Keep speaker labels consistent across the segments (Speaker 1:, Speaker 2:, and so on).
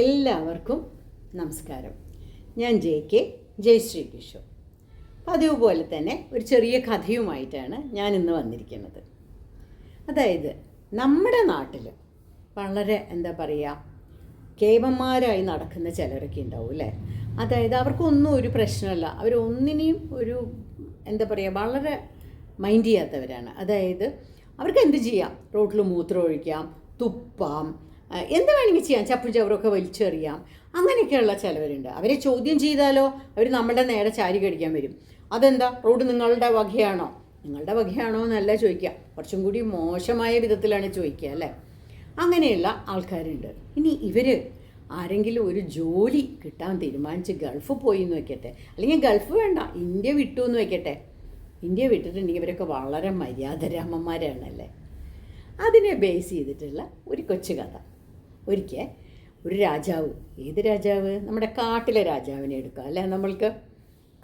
Speaker 1: എല്ലാവർക്കും നമസ്കാരം. ഞാൻ ജെ കെ ജയശ്രീ കിഷോർ പതിവ് പോലെ തന്നെ ഒരു ചെറിയ കഥയുമായിട്ടാണ് ഞാൻ ഇന്ന് വന്നിരിക്കുന്നത്. അതായത് നമ്മുടെ നാട്ടിൽ വളരെ എന്താ പറയുക കേമന്മാരായി നടക്കുന്ന ചിലരൊക്കെ ഉണ്ടാവും അല്ലേ? അതായത് അവർക്കൊന്നും ഒരു പ്രശ്നമല്ല. അവരൊന്നിനെയും ഒരു എന്താ പറയുക വളരെ മൈൻഡ് ചെയ്യാത്തവരാണ്. അതായത് അവർക്ക് എന്ത് ചെയ്യാം? റോട്ടിൽ മൂത്രം ഒഴിക്കാം തുപ്പാം എന്ത് വേണമെങ്കിൽ ചെയ്യാം. ചപ്പും ചവറൊക്കെ വലിച്ചെറിയാം അങ്ങനെയൊക്കെയുള്ള ചിലവരുണ്ട്. അവരെ ചോദ്യം ചെയ്താലോ അവർ നമ്മുടെ നേരെ ചാരി കടിക്കാൻ വരും. അതെന്താ? റോഡ് നിങ്ങളുടെ വകയാണോ? നിങ്ങളുടെ വകയാണോ എന്നല്ല ചോദിക്കുക. കുറച്ചും കൂടി മോശമായ വിധത്തിലാണ് ചോദിക്കുക അല്ലേ? അങ്ങനെയുള്ള ആൾക്കാരുണ്ട്. ഇനി ഇവർ ആരെങ്കിലും ഒരു ജോലി കിട്ടാൻ തീരുമാനിച്ച് ഗൾഫ് പോയി എന്ന് വെക്കട്ടെ. അല്ലെങ്കിൽ ഗൾഫ് വേണ്ട ഇന്ത്യ വിട്ടു എന്ന് വെക്കട്ടെ. ഇന്ത്യ വിട്ടിട്ടുണ്ടെങ്കിൽ ഇവരൊക്കെ വളരെ മര്യാദരാമന്മാരാണല്ലേ? അതിനെ ബേസ് ചെയ്തിട്ടുള്ള ഒരു കൊച്ചു കഥ. ഒരിക്കൽ ഒരു രാജാവ് ഏത് രാജാവ്? നമ്മുടെ കാട്ടിലെ രാജാവിനെ എടുക്കുക അല്ലേ? നമ്മൾക്ക്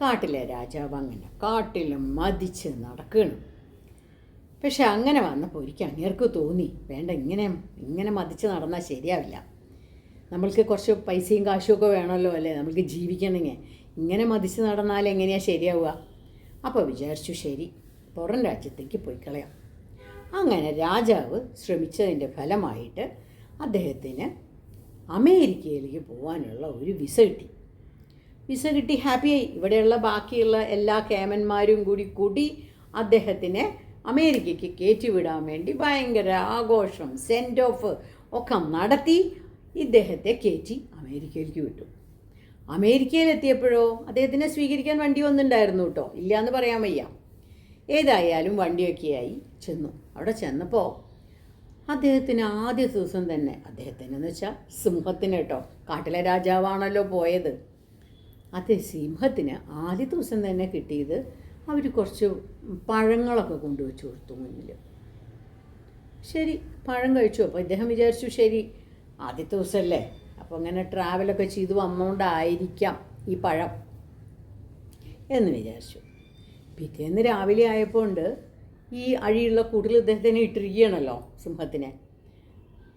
Speaker 1: കാട്ടിലെ രാജാവ് അങ്ങനെ കാട്ടിൽ മതിച്ച് നടക്കണം. പക്ഷെ അങ്ങനെ വന്നപ്പോൾ ഒരിക്കൽ അങ്ങേർക്ക് തോന്നി വേണ്ട ഇങ്ങനെ ഇങ്ങനെ മതിച്ച് നടന്നാൽ ശരിയാവില്ല. നമ്മൾക്ക് കുറച്ച് പൈസയും കാശും ഒക്കെ വേണമല്ലോ അല്ലേ? നമുക്ക് ജീവിക്കണമെങ്കിൽ. ഇങ്ങനെ മതിച്ച് നടന്നാൽ എങ്ങനെയാണ് ശരിയാവുക? അപ്പോൾ വിചാരിച്ചു ശരി പുറം രാജ്യത്തേക്ക് പോയി കളയാം. അങ്ങനെ രാജാവ് ശ്രമിച്ചതിന്റെ ഫലമായിട്ട് അദ്ദേഹത്തിന് അമേരിക്കയിലേക്ക് പോകാനുള്ള ഒരു വിസ കിട്ടി. വിസ കിട്ടി ഹാപ്പിയായി ഇവിടെയുള്ള ബാക്കിയുള്ള എല്ലാ കേമന്മാരും കൂടി കൂടി അദ്ദേഹത്തിനെ അമേരിക്കയ്ക്ക് കയറ്റിവിടാൻ വേണ്ടി ഭയങ്കര ആഘോഷം സെൻഡ് ഓഫ് ഒക്കെ നടത്തി ഇദ്ദേഹത്തെ കയറ്റി അമേരിക്കയിലേക്ക് വിട്ടു. അമേരിക്കയിലെത്തിയപ്പോഴോ അദ്ദേഹത്തിനെ സ്വീകരിക്കാൻ വണ്ടി വന്നിട്ടുണ്ടായിരുന്നു കേട്ടോ. ഇല്ലയെന്ന് പറയാൻ വയ്യ. ഏതായാലും വണ്ടിയൊക്കെയായി ചെന്നു. അവിടെ ചെന്നപ്പോൾ അദ്ദേഹത്തിന് ആദ്യ ദിവസം തന്നെ അദ്ദേഹത്തിന് എന്ന് വെച്ചാൽ സിംഹത്തിന് കേട്ടോ കാട്ടിലെ രാജാവാണല്ലോ പോയത്. അത് സിംഹത്തിന് ആദ്യ ദിവസം തന്നെ കിട്ടിയത് അവർ കുറച്ച് പഴങ്ങളൊക്കെ കൊണ്ടുവച്ച് കൊടുത്തു മുന്നിൽ ശരി പഴം കഴിച്ചു. അപ്പോൾ ഇദ്ദേഹം വിചാരിച്ചു ശരി ആദ്യത്തെ ദിവസമല്ലേ അപ്പോൾ അങ്ങനെ ട്രാവലൊക്കെ ചെയ്ത് വന്നുകൊണ്ടായിരിക്കാം ഈ പഴം എന്ന് വിചാരിച്ചു. പിറ്റേന്ന് രാവിലെ ആയപ്പോൾ ഉണ്ട് ഈ അഴിയുള്ള കൂട്ടിൽ ഇദ്ദേഹത്തിനെ ഇട്ടിരിക്കുകയാണല്ലോ സിംഹത്തിനെ.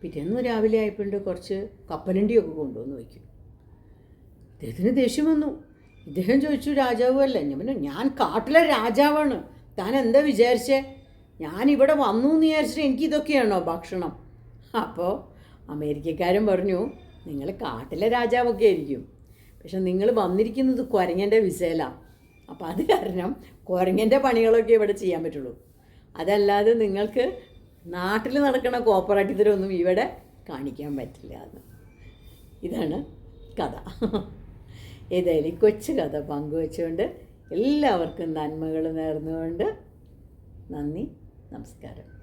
Speaker 1: പിറ്റേന്ന് രാവിലെ ആയപ്പോണ്ട് കുറച്ച് കപ്പലണ്ടിയൊക്കെ കൊണ്ടുവന്ന് വയ്ക്കും. ഇദ്ദേഹത്തിന് ദേഷ്യം വന്നു. ഇദ്ദേഹം ചോദിച്ചു രാജാവ് അല്ല? ഞാൻ ഞാൻ കാട്ടിലെ രാജാവാണ്. താൻ എന്താ വിചാരിച്ചേ? ഞാനിവിടെ വന്നു എന്ന് വിചാരിച്ചിട്ട് എനിക്ക് ഇതൊക്കെയാണോ ഭക്ഷണം? അപ്പോൾ അമേരിക്കക്കാരൻ പറഞ്ഞു നിങ്ങൾ കാട്ടിലെ രാജാവൊക്കെ ആയിരിക്കും. പക്ഷെ നിങ്ങൾ വന്നിരിക്കുന്നത് കുരങ്ങന്റെ വിസയിലാണ് അപ്പോൾ അത് കാരണം കുരങ്ങന്റെ പണികളൊക്കെ ഇവിടെ ചെയ്യാൻ പറ്റുള്ളൂ. അതല്ലാതെ നിങ്ങൾക്ക് നാട്ടിൽ നടക്കുന്ന കോപ്പറേറ്റീവരൊന്നും ഇവിടെ കാണിക്കാൻ പറ്റില്ല എന്ന്. ഇതാണ് കഥ. ഏതായാലും കൊച്ചു കഥ പങ്കുവച്ചുകൊണ്ട് എല്ലാവർക്കും നന്മകൾ നേർന്നുകൊണ്ട് നന്ദി നമസ്കാരം.